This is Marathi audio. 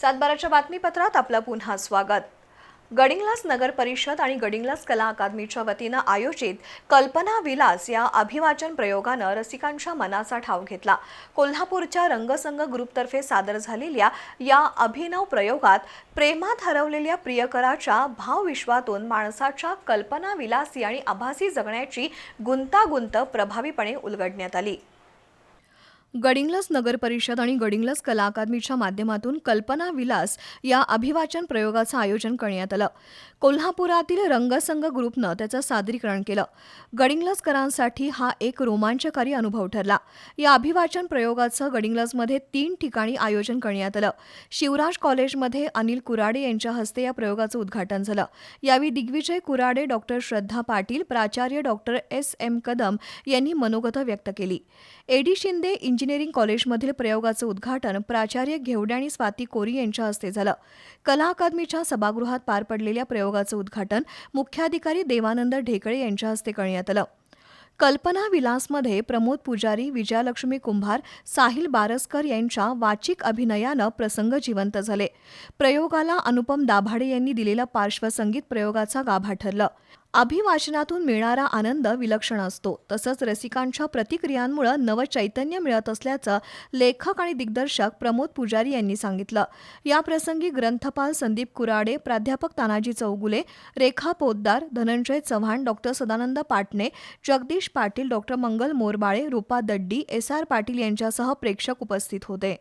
सातबाराच्या बातमीपत्रात आपलं पुन्हा स्वागत. गडिंग्लास नगर परिषद आणि गडिंग्लास कला अकादमीच्या वतीनं आयोजित कल्पना विलास या अभिवाचन प्रयोगानं रसिकांच्या मनाचा ठाव घेतला. कोल्हापूरच्या रंगसंग ग्रुपतर्फे सादर झालेल्या या अभिनव प्रयोगात प्रेमात हरवलेल्या प्रियकराच्या भावविश्वातून माणसाच्या कल्पना विलासी आणि आभासी जगण्याची गुंतागुंत प्रभावीपणे उलगडण्यात आली. गडिंग्लस नगर परिषद आणि गडिंग्लस कला अकादमीच्या माध्यमातून कल्पना विलास या अभिवाचन प्रयोगाचं आयोजन करण्यात आलं. कोल्हापुरातील रंगसंग ग्रुपनं त्याचं सादरीकरण केलं. गडिंग्लसकरांसाठी हा एक रोमांचकारी अनुभव ठरला. या अभिवाचन प्रयोगाचं गडिंग्लसमध्ये तीन ठिकाणी आयोजन करण्यात आलं. शिवराज कॉलेजमध्ये अनिल कुराडे यांच्या हस्ते या प्रयोगाचं उद्घाटन झालं. यावेळी दिग्विजय कुराडे डॉक्टर श्रद्धा पाटील प्राचार्य डॉक्टर एस. एम. कदम यांनी मनोगत व्यक्त केली. एडी शिंदे इंजिनिअरिंग कॉलेजमधील प्रयोगाचं उद्घाटन प्राचार्य घेवडे आणि स्वाती कोरी यांच्या हस्ते झालं. कला अकादमीच्या सभागृहात पार पडलेल्या प्रयोगाचं उद्घाटन मुख्याधिकारी देवानंद ढेकळे यांच्या हस्ते करण्यात आलं. कल्पना विलासमध्ये प्रमोद पुजारी विजयालक्ष्मी कुंभार साहिल बारसकर यांच्या वाचिक अभिनयानं प्रसंग जिवंत झाले. प्रयोगाला अनुपम दाभाडे यांनी दिलेलं पार्श्वसंगीत प्रयोगाचा गाभा ठरलं. अभिवाचनातून मिळणारा आनंद विलक्षण असतो. तसंच रसिकांच्या प्रतिक्रियांमुळं नवं चैतन्य मिळत असल्याचं लेखक आणि दिग्दर्शक प्रमोद पुजारी यांनी सांगितलं. या प्रसंगी ग्रंथपाल संदीप कुराडे प्राध्यापक Tanaji Chougule Rekha Poddar Dhananjay Chavan doctor Sadanand Patne Jagdish Patil doctor Mangal Morbale Rupa Daddi S R Patil यांच्यासह प्रेक्षक उपस्थित होते.